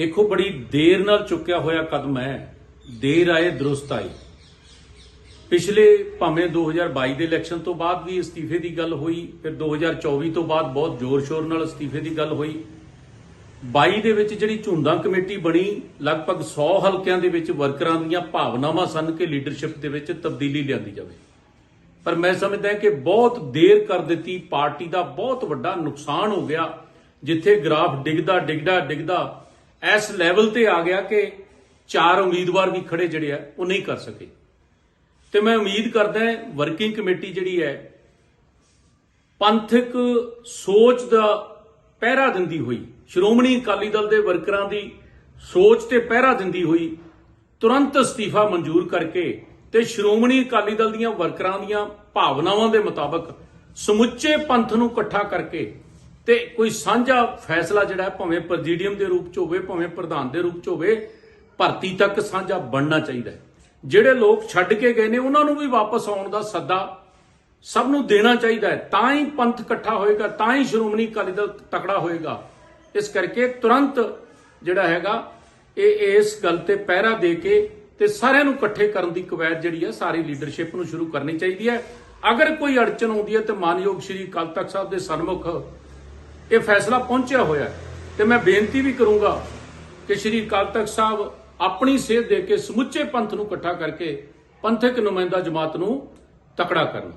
ਦੇਖੋ ਬੜੀ ਦੇਰ ਨਾਲ ਚੁੱਕਿਆ ਹੋਇਆ ਕਦਮ ਹੈ। ਦੇਰ ਆਏ, ਦਰੁਸਤ ਆਏ। ਪਿਛਲੇ ਭਾਵੇਂ 2022 ਦੇ ਇਲੈਕਸ਼ਨ ਤੋਂ ਬਾਅਦ ਵੀ ਅਸਤੀਫੇ ਦੀ ਗੱਲ ਹੋਈ, ਫਿਰ 2024 ਤੋਂ ਬਾਅਦ ਬਹੁਤ ਜ਼ੋਰ-ਸ਼ੋਰ ਨਾਲ ਅਸਤੀਫੇ ਦੀ ਗੱਲ ਹੋਈ। 22 ਦੇ ਵਿੱਚ ਜਿਹੜੀ ਝੁੰਦਾ ਕਮੇਟੀ ਬਣੀ, ਲਗਭਗ 100 ਹਲਕਿਆਂ ਦੇ ਵਿੱਚ ਵਰਕਰਾਂ ਦੀਆਂ ਭਾਵਨਾਵਾਂ ਸਨ ਕਿ ਲੀਡਰਸ਼ਿਪ ਦੇ ਵਿੱਚ ਤਬਦੀਲੀ ਲਿਆਂਦੀ ਜਾਵੇ। ਪਰ ਮੈਂ ਸਮਝਦਾ ਕਿ ਬਹੁਤ ਦੇਰ ਕਰ ਦਿੱਤੀ, ਪਾਰਟੀ ਦਾ ਬਹੁਤ ਵੱਡਾ ਨੁਕਸਾਨ ਹੋ ਗਿਆ, ਜਿੱਥੇ ਗ੍ਰਾਫ ਡਿੱਗਦਾ ਡਿੱਗਦਾ ਡਿੱਗਦਾ। ਇਸ ਲੈਵਲ ਤੇ ਆ ਗਿਆ ਕਿ ਚਾਰ ਉਮੀਦਵਾਰ ਵੀ ਖੜੇ ਜਿਹੜੇ ਆ, ਉਹ ਨਹੀਂ ਕਰ ਸਕੇ। ਤੇ ਮੈਂ ਉਮੀਦ ਕਰਦਾ ਵਰਕਿੰਗ ਕਮੇਟੀ ਜਿਹੜੀ ਹੈ, ਪੰਥਕ ਸੋਚ ਦਾ ਪਹਿਰਾ ਦਿੰਦੀ ਹੋਈ, ਸ਼੍ਰੋਮਣੀ ਅਕਾਲੀ ਦਲ ਦੇ ਵਰਕਰਾਂ ਦੀ ਸੋਚ ਤੇ ਪਹਿਰਾ ਦਿੰਦੀ ਹੋਈ, ਤੁਰੰਤ ਅਸਤੀਫਾ ਮਨਜ਼ੂਰ ਕਰਕੇ ਤੇ ਸ਼੍ਰੋਮਣੀ ਅਕਾਲੀ ਦਲ ਦੀਆਂ ਵਰਕਰਾਂ ਦੀਆਂ ਭਾਵਨਾਵਾਂ ਦੇ ਮੁਤਾਬਕ ਸਮੁੱਚੇ ਪੰਥ ਨੂੰ ਇਕੱਠਾ ਕਰਕੇ ਤੇ ਕੋਈ ਸਾਂਝਾ ਫੈਸਲਾ ਜਿਹੜਾ ਭਾਵੇਂ ਪ੍ਰੈਜ਼ੀਡੀਅਮ ਦੇ ਰੂਪ ਚ ਹੋਵੇ, ਭਾਵੇਂ ਪ੍ਰਧਾਨ ਦੇ ਰੂਪ ਚ ਹੋਵੇ, ਭਰਤੀ ਤੱਕ ਸਾਂਝਾ ਬਣਨਾ ਚਾਹੀਦਾ ਹੈ। ਜਿਹੜੇ ਲੋਕ ਛੱਡ ਕੇ ਗਏ ਨੇ, ਉਹਨਾਂ ਨੂੰ ਵੀ ਵਾਪਸ ਆਉਣ ਦਾ ਸੱਦਾ ਸਭ ਨੂੰ ਦੇਣਾ ਚਾਹੀਦਾ ਹੈ। ਤਾਂ ਹੀ ਪੰਥ ਇਕੱਠਾ ਹੋਏਗਾ, ਤਾਂ ਹੀ ਸ਼੍ਰੋਮਣੀ ਅਕਾਲੀ ਦਲ ਤਕੜਾ ਹੋਏਗਾ। ਇਸ ਕਰਕੇ ਤੁਰੰਤ ਜਿਹੜਾ ਹੈਗਾ, ਇਹ ਇਸ ਗੱਲ ਤੇ ਪਹਿਰਾ ਦੇ ਕੇ ਤੇ ਸਾਰਿਆਂ ਨੂੰ ਇਕੱਠੇ ਕਰਨ ਦੀ ਕਵਾਇਦ ਜਿਹੜੀ ਹੈ, ਸਾਰੀ ਲੀਡਰਸ਼ਿਪ ਨੂੰ ਸ਼ੁਰੂ ਕਰਨੀ ਚਾਹੀਦੀ ਹੈ। ਅਗਰ ਕੋਈ ਅੜਚਨ ਆਉਂਦੀ ਹੈ ਤੇ ਮਾਨਯੋਗ ਸ਼੍ਰੀ ਅਕਾਲ ਤਖਤ ਸਾਹਿਬ ਦੇ ਸਨਮੁਖ ਇਹ ਫੈਸਲਾ ਪਹੁੰਚਿਆ ਹੋਇਆ ਹੈ ਤੇ ਮੈਂ ਬੇਨਤੀ ਵੀ ਕਰੂੰਗਾ ਕਿ ਸ਼੍ਰੀ ਅਕਾਲ ਤਖਤ ਸਾਹਿਬ ਆਪਣੀ ਸੇਧ ਦੇ ਕੇ ਸਮੁੱਚੇ ਪੰਥ ਨੂੰ ਇਕੱਠਾ ਕਰਕੇ ਪੰਥਕ ਨੁਮਾਇੰਦਾ ਜਮਾਤ ਨੂੰ ਤਕੜਾ ਕਰਨ।